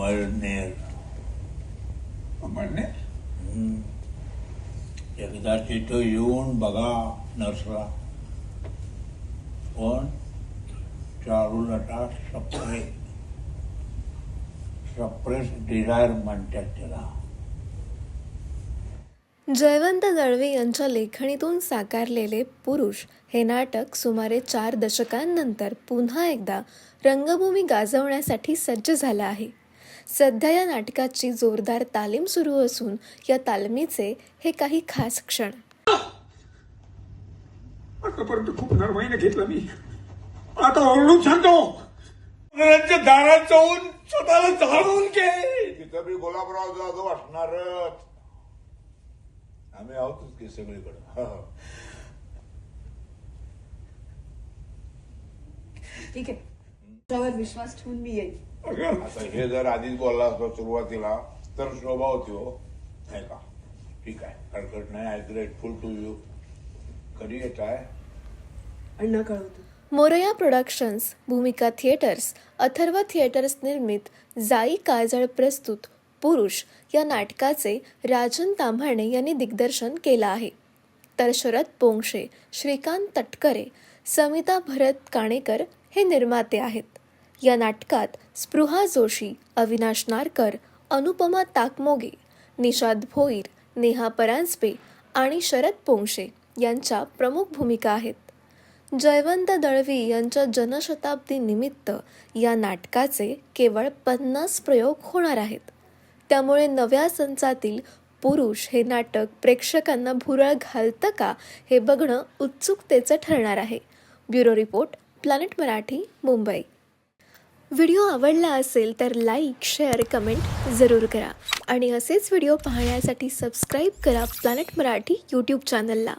अमळनेर म्हणणे हम्म. एकदा तिथं येऊन बघा नर्सला पण चारुलता सप्रे सप्रेस डिझायर म्हणतात त्याला जयवंत दळवी यांच्या लेखणीतून साकारलेले पुरुष हे नाटक सुमारे चार दशकांनंतर पुन्हा एकदा रंगभूमी गाजवण्यासाठी सज्ज झालं आहे. सध्या या नाटकाची जोरदार तालीम सुरू असून या तालमीचे हे काही खास क्षण. आतापर्यंत खूप नरमाईने घेतलं मी. आता ओरडून सांगतो. दारात जाऊन स्वतःला जाळून घे. तिथं बी गुलाबराव जाधव असणारच. आम्ही आहोतच की सगळीकडे. ठीक आहे. त्यावर विश्वास ठेवून मी येईल आता हे जर आधीच बोलला असतो सुरुवातीला तर शोभा होती हो. नाही का? ठीक आहे. हरकत नाही आय ग्रेटफुल टू यू कधी येत आहे? अण्णा कळवतो. मोरया प्रोडक्शन्स भूमिका थिएटर्स अथर्व थिएटर्स निर्मित जाई काजळ प्रस्तुत पुरुष या नाटकाचे राजन ताम्हाणे यांनी दिग्दर्शन केलं आहे. तर शरद पोंक्षे श्रीकांत तटकरे समिता भरत काणेकर हे निर्माते आहेत. या नाटकात स्पृहा जोशी अविनाश नारकर अनुपमा ताकमोगे निषाद भोईर नेहा परांजपे आणि शरद पोंशे यांच्या प्रमुख भूमिका आहेत. जयवंत दळवी यांच्या जनशताब्दी निमित्त या नाटकाचे केवळ पन्नास प्रयोग होणार आहेत. त्यामुळे नव्या संचातील पुरुष हे नाटक प्रेक्षकांना भुरळ घालतं का हे बघणं उत्सुकतेचं ठरणार आहे. Bureau report planet Marathi Mumbai. Video आवडला असेल तर लाईक शेअर कमेंट जरूर करा. आणि असेच व्हिडिओ पाहण्यासाठी सबस्क्राईब करा प्लॅनेट मराठी यूट्यूब चॅनलला